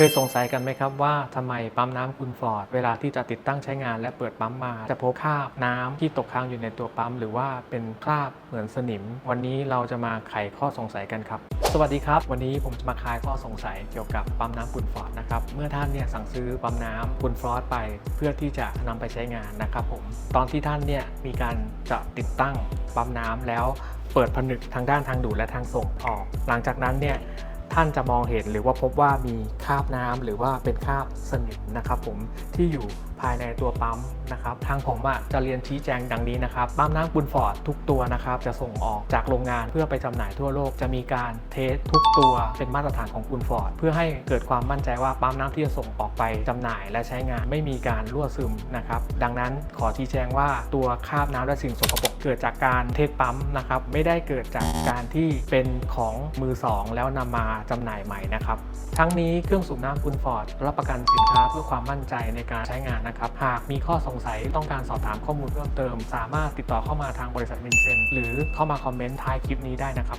คยสงสัยกันไหมครับว่าทำไมปั๊มน้ำคุณฟอร์ดเวลาที่จะติดตั้งใช้งานและเปิดปั๊มมา จะพบคราบน้ำที่ตกค้างอยู่ในตัวปั๊ม หรือว่าเป็นคราบเหมือนสนิม วันนี้เราจะมาไขข้อสงสัยกันครับ สวัสดีครับ วันนี้ผมจะมาคลายข้อสงสัยเกี่ยวกับปั๊มน้ำคุณฟอร์ดนะครับเมื่อท่านเนี่ยสั่งซื้อปั๊มน้ำคุณฟอร์ดไป เพื่อที่จะนำไปใช้งานนะครับผมตอนที่ท่านเนี่ยมีการจะติดตั้งปั๊มน้ำแล้วเปิดผนึกทางด้านทางดูดและทางส่งออก หลังจากนั้นเนี่ย ท่านจะมองเห็นหรือว่าพบว่ามีคราบน้ำหรือว่าเป็นคราบสนิมนะครับผมที่อยู่ ภายในตัวปั๊มนะครับทางผมอะจะเรียนชี้แจงดังนี้นะครับปั๊มน้ำบุญฟอร์ดทุกตัวนะครับจะส่งออกจากโรงงานเพื่อไปจำหน่ายทั่วโลกจะมีการเทสทุกตัวเป็นมาตรฐานของบุญฟอร์ดเพื่อให้เกิดความมั่นใจว่าปั๊มน้ำที่จะส่งออกไปจำหน่ายและใช้งานไม่มีการรั่วซึมนะครับดังนั้นขอชี้แจงว่าตัวคราบน้ำและสิ่งสกปรกเกิดจากการเทสปั๊มนะครับไม่ได้เกิดจากการที่เป็นของมือสองแล้วนำมาจำหน่ายใหม่นะครับทั้งนี้เครื่องสูบน้ำคุณฟอร์ดรับประกันสินค้าเพื่อความมั่นใจในการใช้งานนะครับ หากมีข้อสงสัยต้องการสอบถามข้อมูลเพิ่มเติม สามารถติดต่อเข้ามาทางบริษัทมินเซนหรือเข้ามาคอมเมนต์ท้ายคลิปนี้ได้นะครับ